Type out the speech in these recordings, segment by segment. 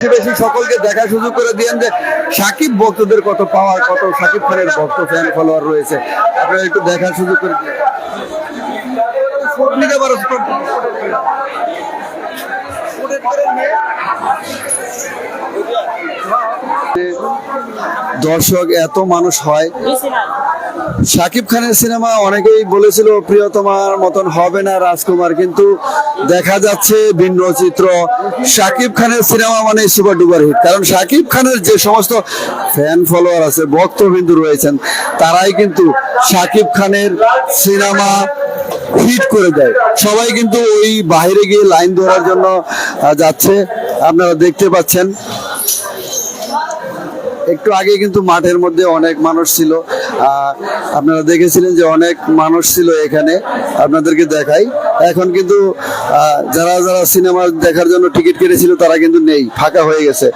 বেশি সকলকে দেখা সুযোগ করে দিয়েন যে সাকিব ভক্তদের কত পাওয়ার কত সাকিব খানের ভক্ত ফ্যান ফলোয়ার রয়েছে। আপনারা একটু দেখার সুযোগ করে দিন। দর্শক, এত মানুষ হয়। শাকিব খানের সিনেমা অনেকেই বলেছিল, প্রিয়তমার মতন হবে না রাজকুমার। কিন্তু দেখা যাচ্ছে ভিন্ন চিত্র। শাকিব খানের সিনেমা মানে সুপার ডুপার হিট। কারণ শাকিব খানের যে সমস্ত ফ্যান ফলোয়ার আছে, ভক্তবিন্দু রয়েছেন, তারাই কিন্তু শাকিব খানের সিনেমা হিট করে দেয়। সবাই কিন্তু ওই বাইরে গিয়ে লাইন ধরার জন্য যাচ্ছে। আপনারা দেখতে পাচ্ছেন। একটু আগে কিন্তু মাঠের মধ্যে অনেক মানুষ ছিল। আপনারা দেখেছিলেন যে অনেক মানুষ ছিল এখানে। আপনাদেরকে দেখাই। এখন কিন্তু যারা যারা সিনেমা দেখার জন্য টিকিট কেটেছিল, তারা কিন্তু নেই, ফাঁকা হয়ে গেছে।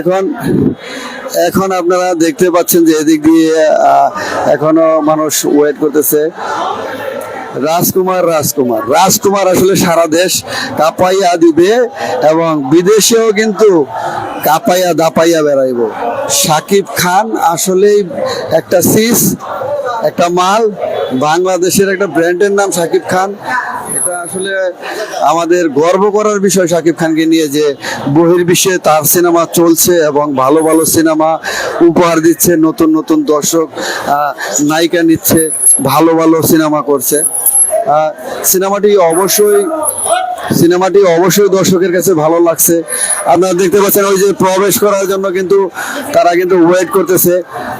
এখন এখন আপনারা দেখতে পাচ্ছেন যে এদিক দিয়ে এখনও মানুষ ওয়েট করতেছে। রাজকুমার রাজকুমার। রাজকুমার আসলে সারা দেশ কাঁপাইয়া দিবে এবং বিদেশেও কিন্তু কাঁপাইয়া দাপাইয়া বেড়াইব। সাকিব খান আসলেই একটা সিস, একটা মাল, বাংলাদেশের একটা ব্র্যান্ডের নাম সাকিব খান। এটা আসলে আমাদের গর্ব করার বিষয় সাকিব খানকে নিয়ে যে বহির্বিশ্বে তার সিনেমা চলছে এবং ভালো ভালো সিনেমা উপহার দিচ্ছে, নতুন নতুন দর্শক নায়িকা নিচ্ছে। ভালো ভালো সিনেমা করছে। সিনেমাটি অবশ্যই সিনেমাটি অবশ্যই দর্শকের কাছে ভালো লাগছে। আপনারা দেখতে পাচ্ছেন ওই যে প্রবেশ করার জন্য কিন্তু তারা কিন্তু ওয়েট করতেছে।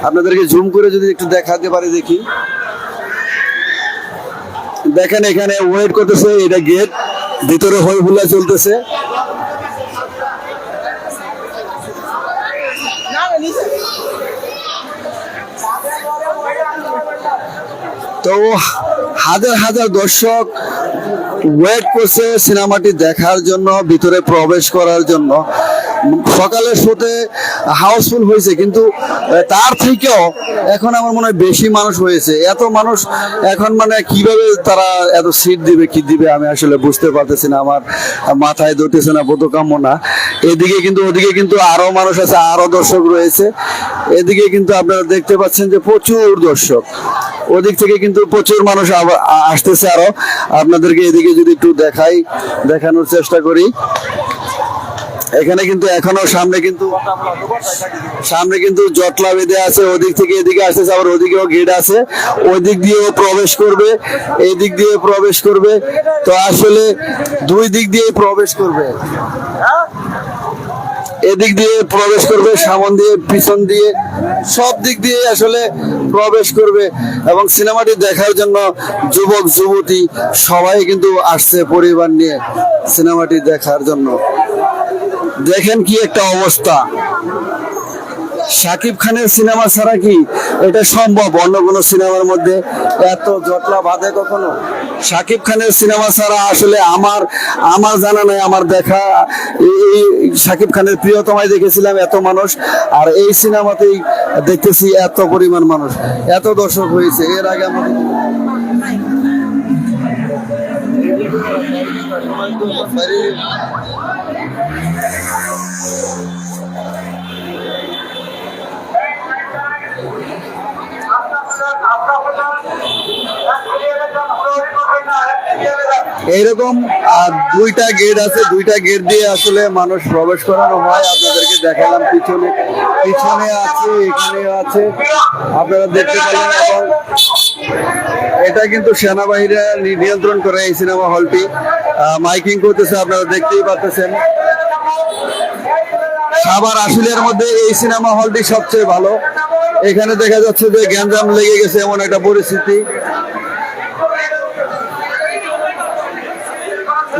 আপনাদেরকে জুম করে যদি একটু দেখাতে পারে দেখি। দেখেন এখানে ওয়েট করতেছে, এটা গেট ভিতরে হই হুল্লা চলতেছে। তো হাজার হাজার দর্শক ওয়েট করছে সিনেমাটি দেখার জন্য ভিতরে প্রবেশ করার জন্য। সকালের শোতে হাউসফুল হয়েছে, কিন্তু তার থেকেও এখন আমার মনে হয় বেশি মানুষ হয়েছে। এত মানুষ এখন মানে কীভাবে তারা এত সিট দিবে, কি দিবে, আমি আসলে বুঝতে পারতেছি না। আমার মাথায় ধরতেছে না বোধকাম্য না। এদিকে কিন্তু, ওদিকে কিন্তু আরও মানুষ আছে, আরও দর্শক রয়েছে। এদিকে কিন্তু আপনারা দেখতে পাচ্ছেন যে প্রচুর দর্শক। ওদিক থেকে কিন্তু প্রচুর মানুষ আসতেছে আরও। আপনাদেরকে এদিকে যদি একটু দেখাই, দেখানোর চেষ্টা করি। এখানে কিন্তু এখনও সামনে কিন্তু সামনে কিন্তু জটলা বেঁধে আছে, ওদিক থেকে এদিকে আসতেছে, আবার ওদিকেও গেট আছে। ওই দিক দিয়েও প্রবেশ করবে এই দিক দিয়ে প্রবেশ করবে। তো আসলে দুই দিক দিয়ে প্রবেশ করবে। এদিক দিয়ে প্রবেশ করবে, সামন দিয়ে, পিছন দিয়ে, সব দিক দিয়ে আসলে প্রবেশ করবে। এবং সিনেমাটি দেখার জন্য যুবক, যুবতী সবাই কিন্তু আসছে পরিবার নিয়ে সিনেমাটি দেখার জন্য। দেখেন কি একটা অবস্থা। শাকিব খানের সিনেমা ছাড়া কি এটা সম্ভব? অন্য কোনো সিনেমার মধ্যে এত জটলা বাঁধে কখনো? শাকিব খানের সিনেমা ছাড়া আসলে আমার আমার জানা নাই, আমার দেখা, এই শাকিব খানের প্রিয়তমায় দেখেছিলাম এত মানুষ, আর এই সিনেমাতেই দেখতেছি এত পরিমাণ মানুষ। এত দর্শক হয়েছে, এর আগে আমরা এইরকম দুইটা গেট আছে, দুইটা গেট দিয়ে আসলে মানুষ প্রবেশ করানো হয় আপনাদেরকে দেখালাম পিছনে। পিছনে আছে, এখানে আছে। আপনারা দেখতে পেলেন এবং এটা কিন্তু সেনাবাহিনীরা নিয়ন্ত্রণ করে এই সিনেমা হলটি। মাইকিং করতেছে, আপনারা দেখতেই পাচ্ছেন সাবার আসলের মধ্যে এই সিনেমা হলটি সবচেয়ে ভালো। এখানে দেখা যাচ্ছে যে গ্যাঞ্জাম লেগে গেছে এমন একটা পরিস্থিতি।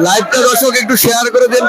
লাইভটা দর্শক একটু শেয়ার করে দেন।